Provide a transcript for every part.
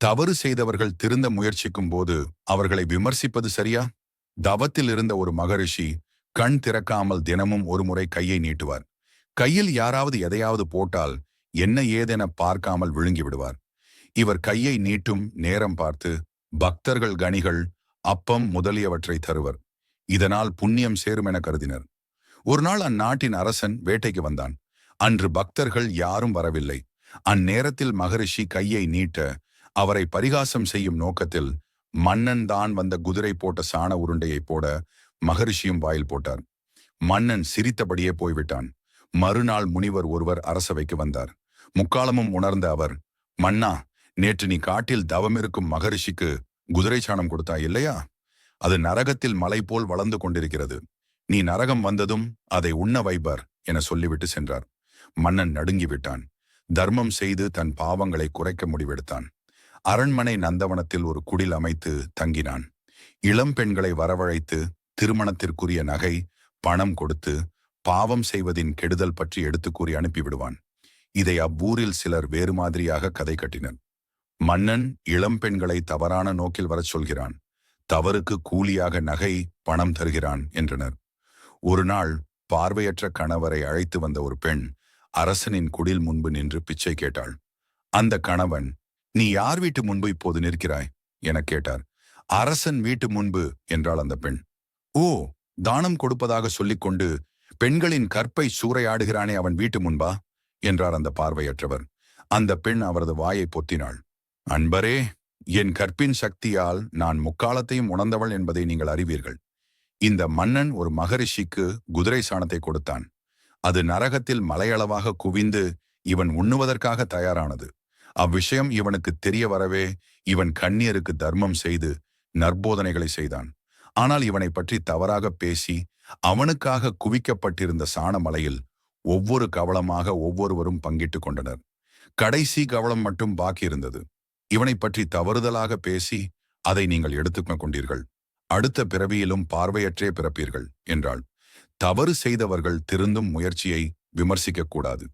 தவறு செய்தவர்கள் திருந்த முயற்சிக்கும் போது அவர்களை விமர்சிப்பது சரியா? தவத்தில் இருந்த ஒரு மகரிஷி கண் திறக்காமல் தினமும் ஒரு முறை கையை நீட்டுவார். கையில் யாராவது எதையாவது போட்டால் என்ன ஏதென பார்க்காமல் விழுங்கி விடுவார். இவர் கையை நீட்டும் நேரம் பார்த்து பக்தர்கள் கனிகள் அப்பம் முதலியவற்றை தருவர். இதனால் புண்ணியம் சேரும் என கருதினர். ஒரு நாள் அந்நாட்டின் அரசன் வேட்டைக்கு வந்தான். அன்று பக்தர்கள் யாரும் வரவில்லை. அந்நேரத்தில் மகரிஷி கையை நீட்ட அவரை பரிகாசம் செய்யும் நோக்கத்தில் மன்னன் தான் வந்த குதிரை போட்ட சாண உருண்டையை போட மகரிஷியும் வாயில் போட்டார். மன்னன் சிரித்தபடியே போய்விட்டான். மறுநாள் முனிவர் ஒருவர் அரசவைக்கு வந்தார். முக்காலமும் உணர்ந்த அவர் மன்னா நேற்று நீ காட்டில் தவமிருக்கும் மகரிஷிக்கு குதிரை சாணம் கொடுத்தாய் இல்லையா? அது நரகத்தில் மலை போல் வளர்ந்து கொண்டிருக்கிறது. நீ நரகம் வந்ததும் அதை உண்ண வைபர் என சொல்லிவிட்டு சென்றார். மன்னன் நடுங்கிவிட்டான். தர்மம் செய்து தன் பாவங்களை குறைக்க முடிவெடுத்தான். அரண்மனை நந்தவனத்தில் ஒரு குடில் அமைத்து தங்கினான். இளம் பெண்களை வரவழைத்து திருமணத்திற்குரிய நகை பணம் கொடுத்து பாவம் செய்வதின் கெடுதல் பற்றி எடுத்து கூறி அனுப்பிவிடுவான். இதை அவ்வூரில் சிலர் வேறு மாதிரியாக கதை கட்டினர். மன்னன் இளம் பெண்களை தவறான நோக்கில் வரச் சொல்கிறான். தவறுக்கு கூலியாக நகை பணம் தருகிறான் என்றனர். ஒரு நாள் பார்வையற்ற கணவரை அழைத்து வந்த ஒரு பெண் அரசனின் குடில் முன்பு நின்று பிச்சை கேட்டாள். அந்த கணவன் நீ யார் வீட்டு முன்பு இப்போது நிற்கிறாய்? எனக் கேட்டார். அரசன் வீட்டு முன்பு என்றாள் அந்த பெண். ஓ தானம் கொடுப்பதாக சொல்லிக்கொண்டு பெண்களின் கற்பை சூறையாடுகிறானே அவன் வீட்டு முன்பா? என்றார் அந்த பார்வையற்றவர். அந்த பெண் அவரது வாயை பொத்தினாள். அன்பரே என் கற்பின் சக்தியால் நான் முக்காலத்தையும் உணர்ந்தவள் என்பதை நீங்கள் அறிவீர்கள். இந்த மன்னன் ஒரு மகரிஷிக்கு குதிரை சாணத்தை கொடுத்தான். அது நரகத்தில் மலையளவாக குவிந்து இவன் உண்ணுவதற்காக தயாரானது. அவ்விஷயம் இவனுக்கு தெரிய வரவே இவன் கண்ணியருக்கு தர்மம் செய்து நற்போதனைகளை செய்தான். ஆனால் இவனை பற்றி தவறாக பேசி அவனுக்காக குவிக்கப்பட்டிருந்த சாணமலையில் ஒவ்வொரு கவளமாக ஒவ்வொருவரும் பங்கிட்டுக் கொண்டனர். கடைசி கவளம் மட்டும் பாக்கியிருந்தது இவனை பற்றி தவறுதலாக பேசி அதை நீங்கள் எடுத்துக்க கொண்டீர்கள். அடுத்த பிறவியிலும் பார்வையற்றே பிறப்பீர்கள் என்றாள். தவறு செய்தவர்கள் திருந்தும் முயற்சியை விமர்சிக்கக்கூடாது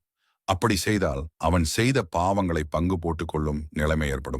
அப்படி செய்தால் அவன் செய்த பாவங்களை பங்கு போட்டுக்கொள்ளும் நிலைமை ஏற்படும்.